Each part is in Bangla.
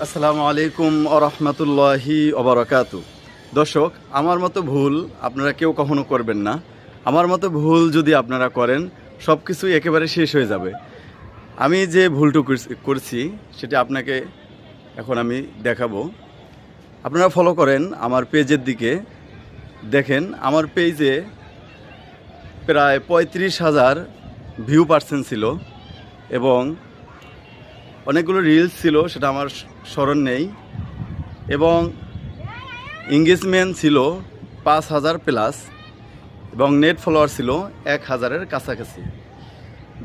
আসসালামু আলাইকুম আরহামতুল্লাহি অবরাকাতু দর্শক, আমার মতো ভুল আপনারা কেউ কখনো করবেন না। আমার মতো ভুল যদি আপনারা করেন সব কিছুই একেবারে শেষ হয়ে যাবে। আমি যে ভুলটু করছি- সেটা আপনাকে এখন আমি দেখাবো। আপনারা ফলো করেন আমার পেজের দিকে। দেখেন, আমার পেজে প্রায় পঁয়ত্রিশ হাজার ভিউ পার্সেন্ট ছিল এবং অনেকগুলো রিলস ছিল, সেটা আমার স্মরণ নেই। এবং এঙ্গেজমেন্ট ছিল পাঁচ হাজার প্লাস এবং নেট ফলোয়ার ছিল এক হাজারের কাছাকাছি।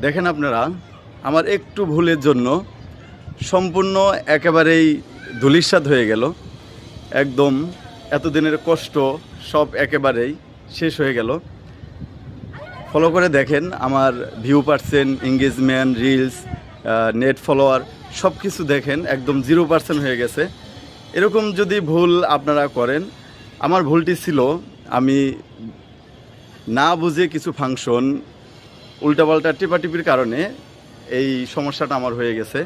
দেখেন আপনারা, আমার একটু ভুলের জন্য সম্পূর্ণ একেবারেই ধুলিস্বাদ হয়ে গেল। একদম এতদিনের কষ্ট সব একেবারেই শেষ হয়ে গেল। ফলো করে দেখেন আমার view percent engagement reels net follower সব কিছু দেখেন, একদম জিরো পার্সেন্ট হয়ে গেছে। এরকম যদি ভুল আপনারা করেন, আমার ভুলটি ছিল আমি না বুঝে কিছু ফাংশন উল্টাপাল্টা টিপাটিপির কারণে এই সমস্যাটা আমার হয়ে গেছে।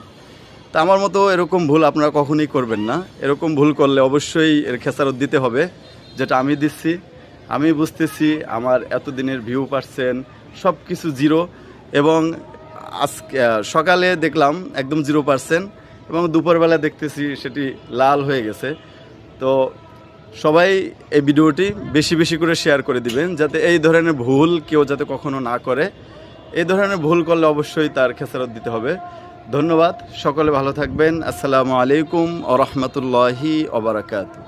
তা আমার মতো এরকম ভুল আপনারা কখনই করবেন না। এরকম ভুল করলে অবশ্যই এর খেসারত দিতে হবে, যেটা আমি দিচ্ছি। আমি বুঝতেছি আমার এতদিনের ভিউ পার্সেন্ট সব কিছু জিরো এবং আজকে সকালে দেখলাম একদম জিরো পার্সেন্ট এবং দুপুরবেলা দেখতেছি সেটি লাল হয়ে গেছে। তো সবাই এই ভিডিওটি বেশি বেশি করে শেয়ার করে দিবেন যাতে এই ধরনের ভুল কেউ যাতে কখনো না করে। এই ধরনের ভুল করলে অবশ্যই তার খেসারত দিতে হবে। ধন্যবাদ, সকলে ভালো থাকবেন। আসসালামু আলাইকুম আ রহমতুল্লাহি ওবরাকাতু